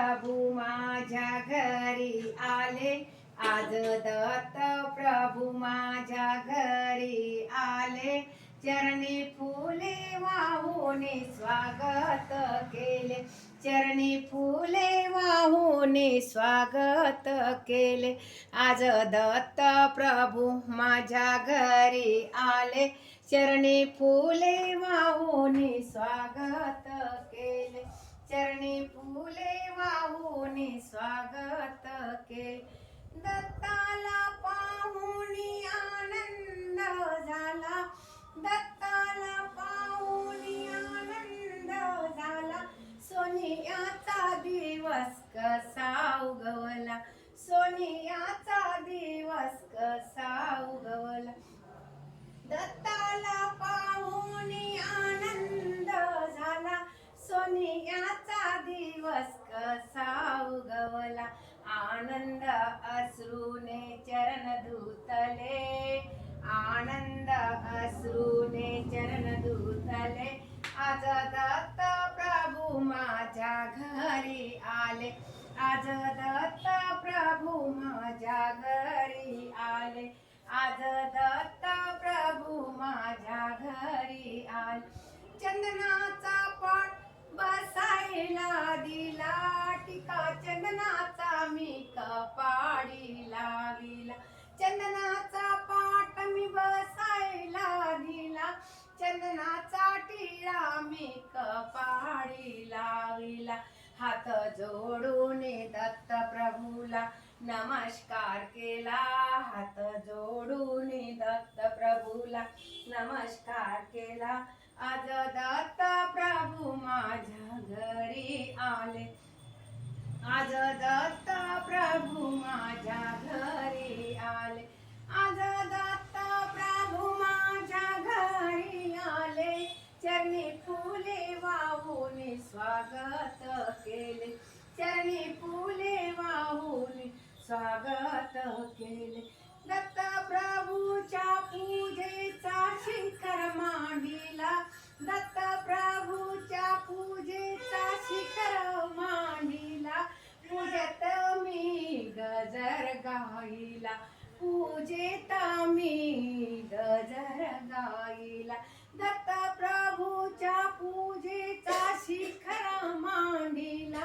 प्रभू माझ्या घरी आले. आज दत्त प्रभू माझ्या घरी आले. चरणी फुले वाहूने स्वागत केले. चरणी फुले वाहूने स्वागत केले. आज दत्त प्रभू माझ्या घरी आले. चरणी फुले वाहूने स्वागत केले. चरणी फुले वाहून स्वागत केले दत्ताला पाहून आनंद झाला. दत्ताला पाहून आनंद झाला. सोनियाचा दिवस कसा उगवला? सोनियाचा दिवस कसा उगवला? दत्ताला पा आज दत्त प्रभू माझ्या घरी आले. आज दत्त प्रभू माझ्या घरी आले. आज दत्त प्रभू माझ्या घरी आले. चंदनाचा पाठ बसायला दिला. टिका चंदनाचा मी कपाडी लाविला. चंदनाचा पाठ मी बसायला दिला. चंदनाचा टिळा मी कपाडी लाविला हात जोडून दत्त प्रभूला नमस्कार केला. हात जोडून दत्त प्रभूला नमस्कार केला. आज दत्त प्रभू माझ्या घरी आले. आज दत्त प्रभू माझ्या घरी स्वागत केले. दत्त प्रभूच्या पूजेचा शिखर मांडिला. दत्त प्रभूच्या पूजेचा शिखर मांडिला. पूजेत मी गजर गाईला. पूजेत मी गजर गाईला. दत्त प्रभूच्या पूजेचा शिखर मांडिला.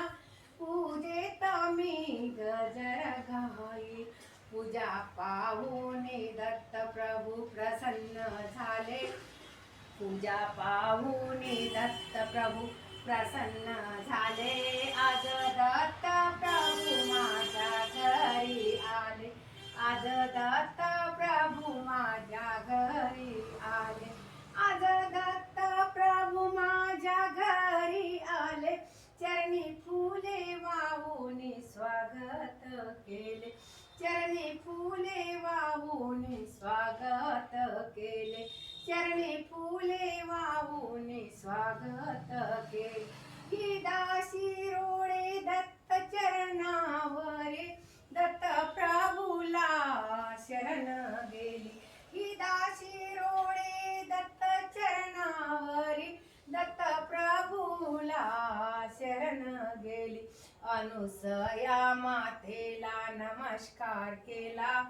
पूजा पाहुणे दत्त प्रभू प्रसन्न झाले. आज दत्त प्रभू माझ्या घरी आले. आज दत्त प्रभू माझ्या घरी आले. आज दत्त प्रभू माझ्या घरी आले. चरणी फुले वाहून स्वागत केले. चरणी फुले वाहून स्वागत केले. चरणी फुले वाहून स्वागत केले ही दासी रोळे दत्त चरणावरे. दत्त प्रभूला शरण गेली. ही दासी रोळे दत्त चरणावरी. दत्त प्रभूला शरण गेली. अनुसया मातेला नमस्कार केला.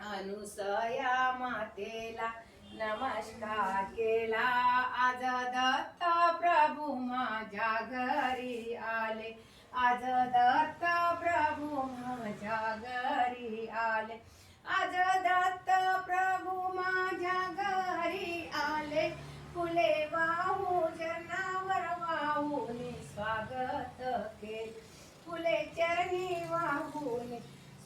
अनुसया मातेला नमस्कार केला आज दत्त प्रभू माझ्या घरी आले. आज दत्त प्रभू माझ्या घरी आले. आज दत्त प्रभू माझ्या घरी आले. फुले वाहू जनावर वाहून स्वागत केले. फुले चरणी वाहून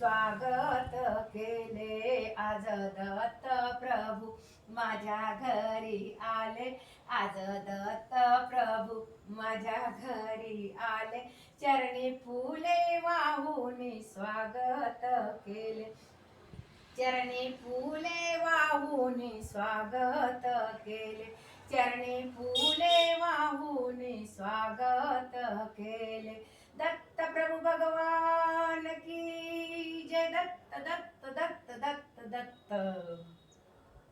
स्वागत केले आज दत्त प्रभू. माझ्या घरी आले आज दत्त प्रभू. माझ्या घरी आले. चरणी फुले वाहून स्वागत केले. चरणी फुले वाहून स्वागत केले. चरणी फुले वाहून स्वागत केले. भगवान